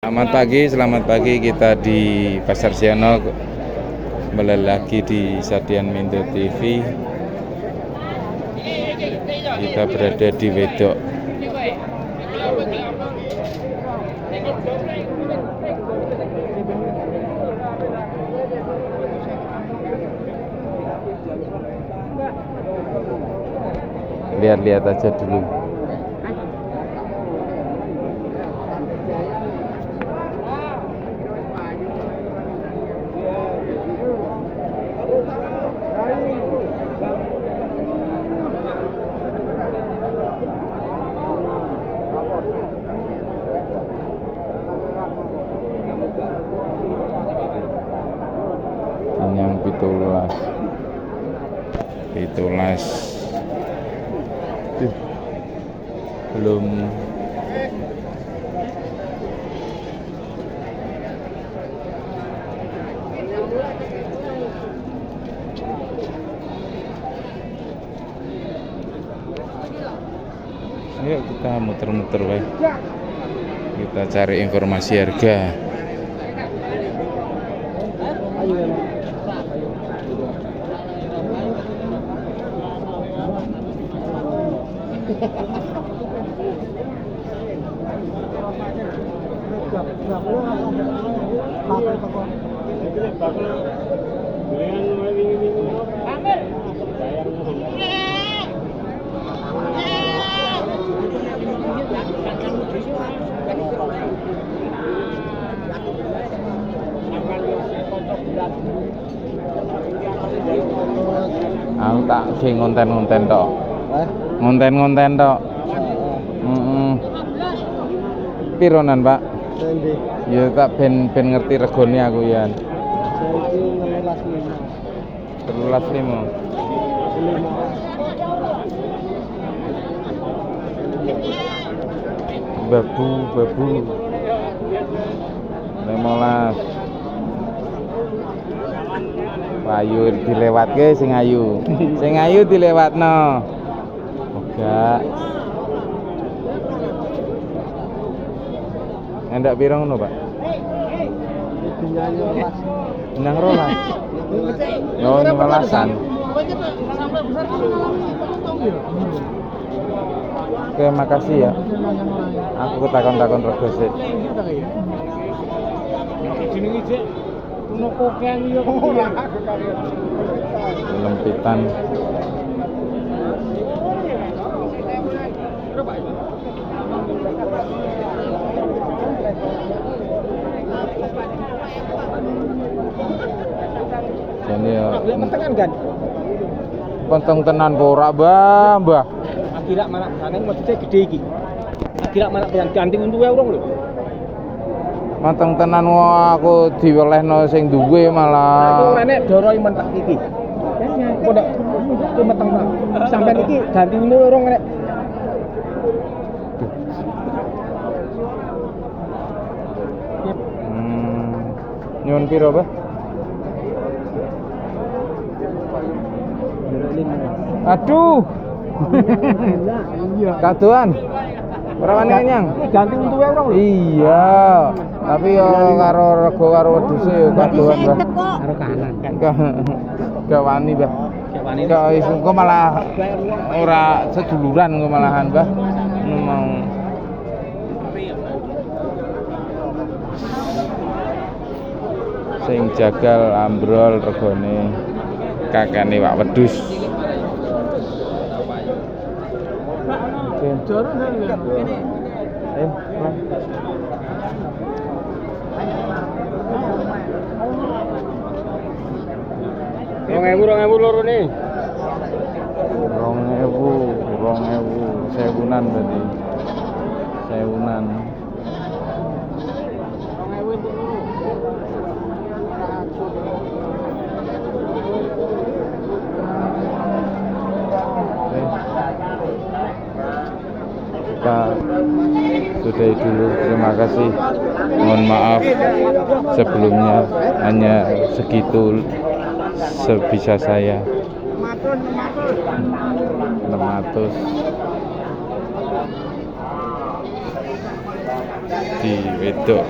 Selamat pagi, selamat pagi kita di Pasar Siano kembali lagi di Sadian Mindo TV. Kita berada di Wedok. Lihat-lihat aja dulu. Pitulas pitulas belum. Ayo kita muter-muter baik kita cari informasi harga เกือบเกือบเรื่องปากเลยปากเลยปากเลยเลี้ยงไว้วิ่งวิ่งวิ่งปากเลยไปยังไงอ่าต่างเชิงคอนเทนต์คอนเทนต์ต่อ Eh? ngonten-ngonten tok Heeh. Pironan, Pak? Sendi. Ya tak ben ben ngerti regone aku ya. Saiki 16 Telulas lima. Babu, babu. Limolas. Ayu dilewatke sing ayu. Sing ayu dilewatno. Enggak. Endak piro ngono, Pak? Nang rolas. Oh, limolasan. Oke, makasih ya. Aku ketakon-takon rego kok. Lempitan. Ya tekan kan? penteng tenan ora, Mbah, Mbah. Akhirat mana sana mau cek gede iki. Akhirat mana yang ganti untuk urung lho. Mateng tenan wah aku diwelehno sing duwe Aku malah. nenek doroi mentak iki. Kok ndak ku meteng tak. Sampai iki ganti untuk urung nek. Nyun piro, Mbah? Aduh, Iya. kadoan. Ora wani nyang. Ganti untuk urung lho. Iya, tapi yo karo rego karo wedhuse yo kadoan, Mbah. Karo kanan. Gak wani, Mbah. Gak iso kok malah ora seduluran kok malahan, Mbah. Memang sing jagal ambrol regone kakane Pak Wedhus. Oke. Eh, Mas. Rong ewu rong ewu loro nih. rong ewu rong ewu sewunan berarti sewunan selesai dulu. Terima kasih. Mohon maaf sebelumnya. Hanya segitu sebisa saya. 600 di wedok.